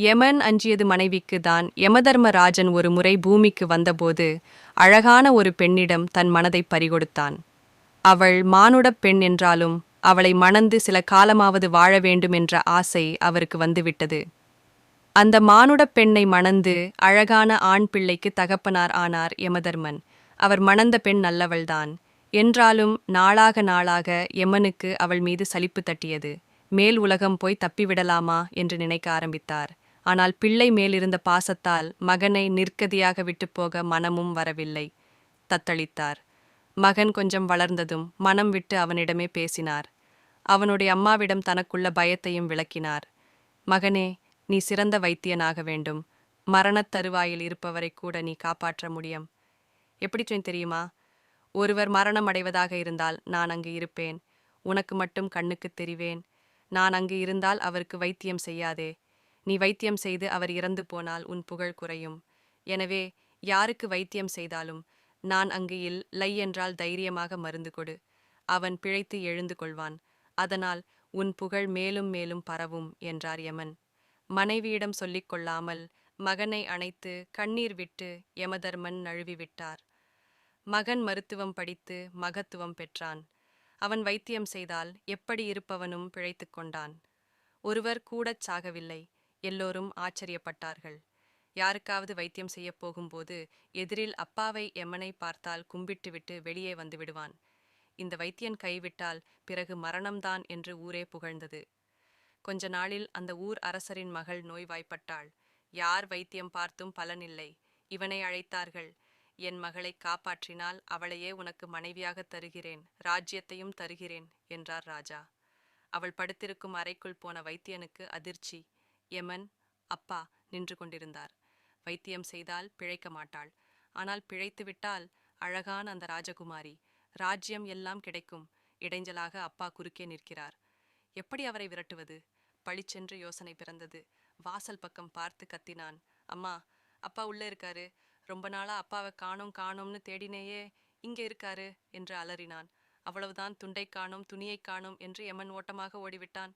யமன் அஞ்சியது மனைவிக்கு தான் யமதர்மராஜன் ஒரு முறை பூமிக்கு வந்தபோது அழகான ஒரு பெண்ணிடம் தன் மனதை பறிகொடுத்தான். அவள் மானுடப் பெண் என்றாலும் அவளை மணந்து சில காலமாவது வாழ வேண்டும் என்ற ஆசை அவருக்கு வந்துவிட்டது. அந்த மானுடப் பெண்ணை மணந்து அழகான ஆண் பிள்ளைக்கு தகப்பனார் ஆனார் யமதர்மன். அவர் மணந்த பெண் நல்லவள்தான் என்றாலும் நாளாக நாளாக யமனுக்கு அவள் மீது சலிப்பு தட்டியது. மேல் உலகம் போய் தப்பிவிடலாமா என்று நினைக்க ஆரம்பித்தார். ஆனால் பிள்ளை மேலிருந்த பாசத்தால் மகனை நிற்கதியாக விட்டுப் போக மனமும் வரவில்லை. தத்தளித்தார். மகன் கொஞ்சம் வளர்ந்ததும் மனம் விட்டு அவனிடமே பேசினார். அவனுடைய அம்மாவிடம் தனக்குள்ள பயத்தையும் விளக்கினார். மகனே நீ சிறந்த வைத்தியனாக வேண்டும். மரணத் தருவாயில் இருப்பவரை கூட நீ காப்பாற்ற முடியும். எப்படி சொன்னேன் தெரியுமா? ஒருவர் மரணம் அடைவதாக இருந்தால் நான் அங்கு இருப்பேன். உனக்கு மட்டும் கண்ணுக்குத் தெரிவேன். நான் அங்கு இருந்தால் அவருக்கு வைத்தியம் செய்யாதே. நீ வைத்தியம் செய்து அவர் இறந்து போனால் உன் புகழ் குறையும். எனவே யாருக்கு வைத்தியம் செய்தாலும் நான் அங்கு இல் லை என்றால் தைரியமாக மருந்து கொடு. அவன் பிழைத்து எழுந்து கொள்வான். அதனால் உன் புகழ் மேலும் மேலும் பரவும் என்றார் யமன். மனைவியிடம் சொல்லிக் கொள்ளாமல் மகனை அணைத்து கண்ணீர் விட்டு யமதர்மன் நழுவி விட்டார். மகன் மருத்துவம் படித்து மகத்துவம் பெற்றான். அவன் வைத்தியம் செய்தால் எப்படி இருப்பவனும் பிழைத்துக் கொண்டான். ஒருவர் கூடச் சாகவில்லை. எல்லோரும் ஆச்சரியப்பட்டார்கள். யாருக்காவது வைத்தியம் செய்யப் போகும்போது எதிரில் அப்பாவை எம்மனை பார்த்தால் கும்பிட்டுவிட்டு வெளியே வந்து விடுவான். இந்த வைத்தியன் கைவிட்டால் பிறகு மரணம்தான் என்று ஊரே புகழ்ந்தது. கொஞ்ச நாளில் அந்த ஊர் அரசரின் மகள் நோய்வாய்ப்பட்டாள். யார் வைத்தியம் பார்த்தும் பலனில்லை. இவனை அழைத்தார்கள். என் மகளை காப்பாற்றினால் அவளையே உனக்கு மனைவியாக தருகிறேன். ராஜ்யத்தையும் தருகிறேன் என்றார் ராஜா. அவள் படுத்திருக்கும் அறைக்குள் போன வைத்தியனுக்கு அதிர்ச்சி. யமன் அப்பா நின்று கொண்டிருந்தார். வைத்தியம் செய்தால் பிழைக்க மாட்டாள். ஆனால் பிழைத்துவிட்டால் அழகான அந்த ராஜகுமாரி ராஜ்யம் எல்லாம் கிடைக்கும். இடைஞ்சலாக அப்பா குறுக்கே நிற்கிறார். எப்படி அவரை விரட்டுவது? பளிச்சென்று யோசனை பிறந்தது. வாசல் பக்கம் பார்த்து கத்தினான். அம்மா அப்பா உள்ளே இருக்காரு. ரொம்ப நாளா அப்பாவை காணோம் காணோம்னு தேடினேயே இங்கே இருக்காரு என்று அலறினான். அவ்வளவுதான் துண்டை காணோம் துணியை காணோம் என்று எமன் ஓட்டமாக ஓடிவிட்டான்.